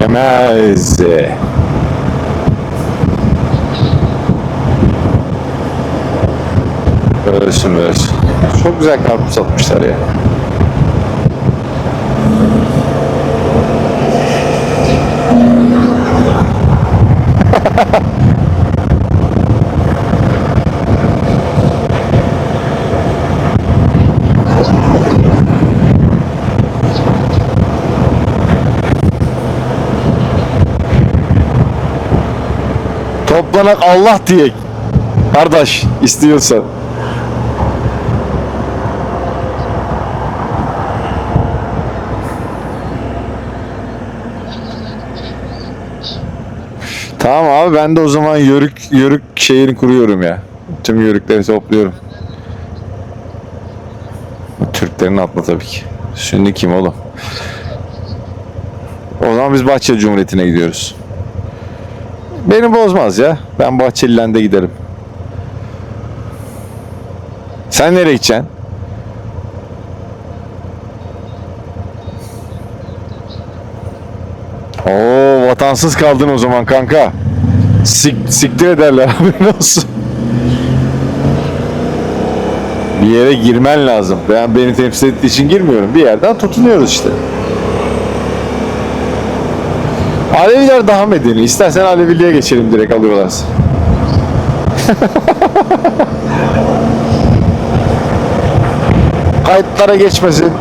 Yemez. Ölsün ölsün. Çok güzel karpuz satmışlar ya. Toplanak Allah diye. Kardeş istiyorsan. Tamam abi ben de o zaman yörük yörük şeyini kuruyorum ya. Tüm yörükleri topluyorum. Türklerin atla tabii ki. Şimdi kim oğlum? O zaman biz Bahçeli Cumhuriyeti'ne gidiyoruz. Beni bozmaz ya. Ben Bahçeli'den de giderim. Sen nereye gideceksin? Oo vatansız kaldın o zaman kanka. Sik, siktir ederler haberin olsun. Bir yere girmen lazım. Ben beni temsil ettiği için girmiyorum. Bir yerden tutunuyoruz işte. Aleviler daha medeni. İstersen Aleviliğe geçelim direkt alıyorlarsa. Kayıtlara geçmesin.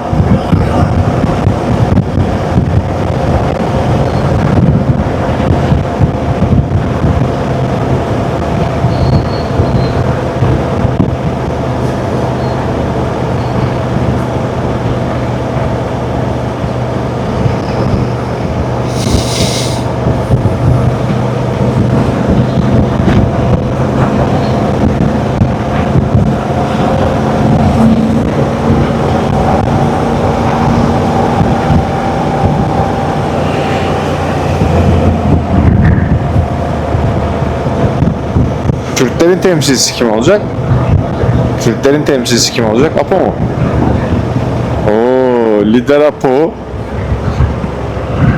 Türklerin temsilcisi kim olacak? Türklerin temsilcisi kim olacak? Apo mu? Oo, lider Apo.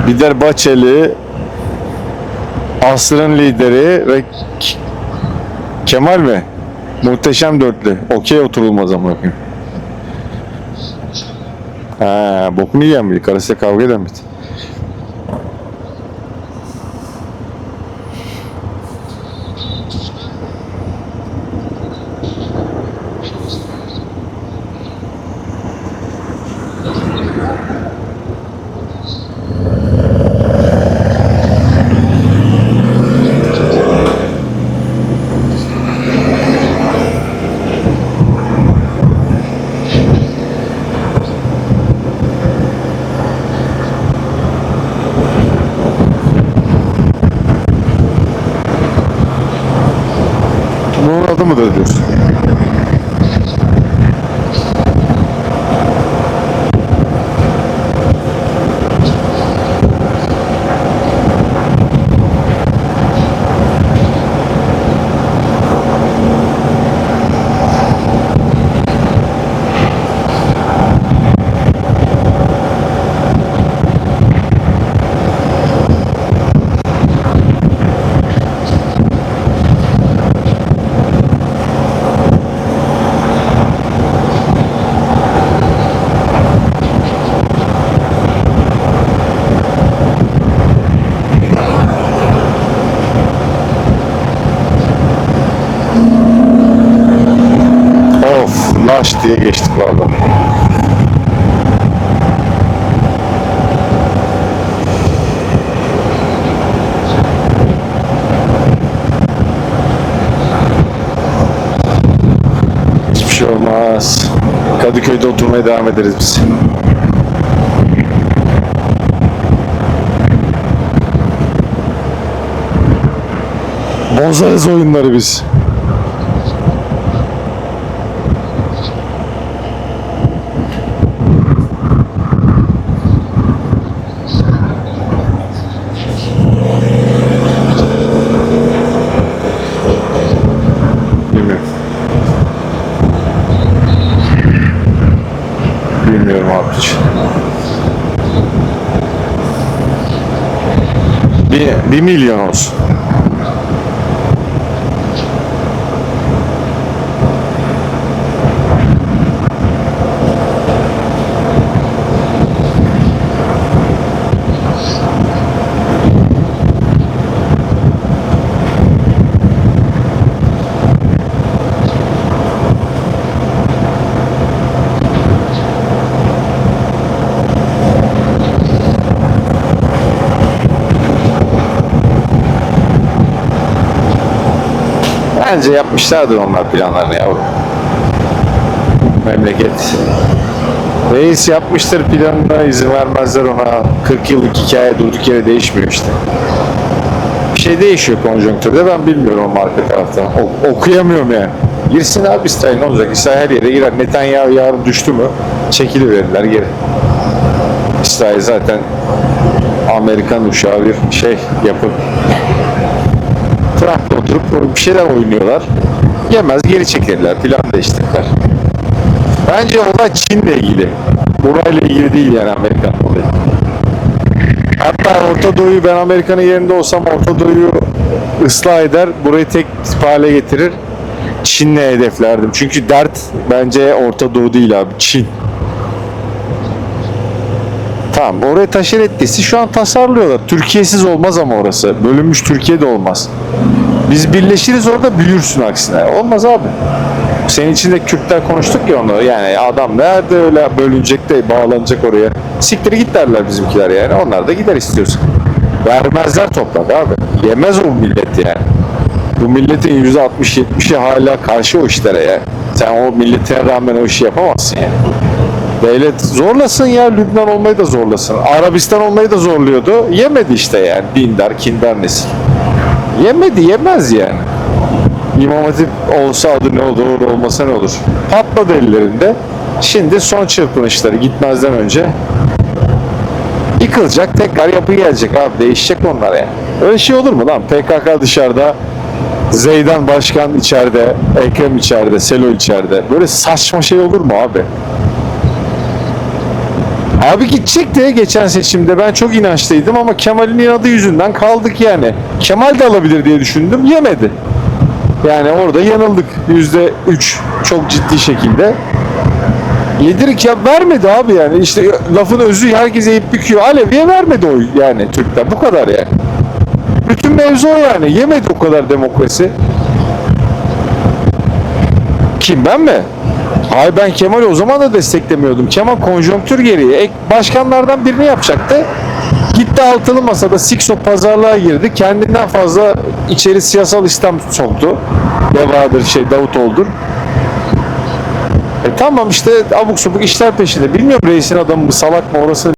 Lider Bahçeli. Asrın lideri ve Kemal mi? Muhteşem dörtlü. Okey oturulmaz ama bakayım. Ha, bokunu yiyen biri. Karısıyla kavga eden biri. Bunun adı diye geçtik valla. Hiçbir şey olmaz. Kadıköy'de oturmaya devam ederiz biz. Bozarız oyunları biz. Bilmiyorum. muhabbet. Bir, Bence yapmışlardır onlar planlarını yavrum. Memleket. Reis yapmıştır planına izin vermezler ona. 40 yıllık hikaye durduk yere değişmiyor işte. Bir şey değişiyor konjonktürde ben bilmiyorum o arka tarafta. O- okuyamıyorum yani. Girsin abi İsrail ne olacak? İsrail her yere girer. Netanyahu yarın düştü mü çekiliverirler geri. İsrail zaten Amerikan uşağı bir şey yapıp Trump'la oturup bir şeyler oynuyorlar. Yemez geri çekilirler. Plan değiştirirler. Bence olay Çin'le ilgili. Burayla ilgili değil yani Amerikan olayı. Hatta Orta Doğu'yu ben Amerika'nın yerinde olsam Orta Doğu'yu ıslah eder. Burayı tek hale getirir. Çin'le hedeflerdim. Çünkü dert bence Orta Doğu değil abi. Çin. Tamam oraya taşır ettiyse şu an tasarlıyorlar. Türkiye'siz olmaz ama orası. Bölünmüş Türkiye de olmaz. Biz birleşiriz orada büyürsün aksine. Olmaz abi. Senin içinde Kürtler konuştuk ya onu. Yani adam nerede öyle bölünecek de bağlanacak oraya. Siktir git derler bizimkiler yani. Onlar da gider istiyorsun. Vermezler toprak abi. Yemez o millet yani. Bu milletin %60-70'i hala karşı o işlere yani. Sen o milletine rağmen o işi yapamazsın yani. Devlet zorlasın ya Lübnan olmayı da zorlasın. Arabistan olmayı da zorluyordu. Yemedi işte yani dindar, kindar nesil. Yemedi, yemez yani. İmam Hatip olsa adı ne olur, olmasa ne olur. Patladı ellerinde. Şimdi son çırpınışları gitmezden önce yıkılacak, tekrar yapı gelecek abi. Değişecek onlar yani. Öyle şey olur mu lan? PKK dışarıda, Zeydan Başkan içeride, Ekrem içeride, Selo içeride. Böyle saçma şey olur mu abi? Abi gidecek de geçen seçimde ben çok inançlıydım ama Kemal'in inadı yüzünden kaldık yani. Kemal de alabilir diye düşündüm yemedi. Yani orada yanıldık yüzde üç çok ciddi şekilde. Yedirik ya vermedi abi yani işte lafın özü herkese eğip büküyor. Alevi'ye vermedi o yani Türkler bu kadar yani. Bütün mevzu yani yemedi o kadar demokrasi. Kim ben mi? Hayır ben Kemal'i o zaman da desteklemiyordum. Kemal konjonktür gereği ek başkanlardan birini yapacaktı. Gitti altılı masada Sikso pazarlığa girdi. Kendinden fazla içeri siyasal İslam soktu. Devadır şey Davutoğlu'dur. E tamam işte abuk subuk işler peşinde. Bilmiyorum reisin adamı mı salak mı orası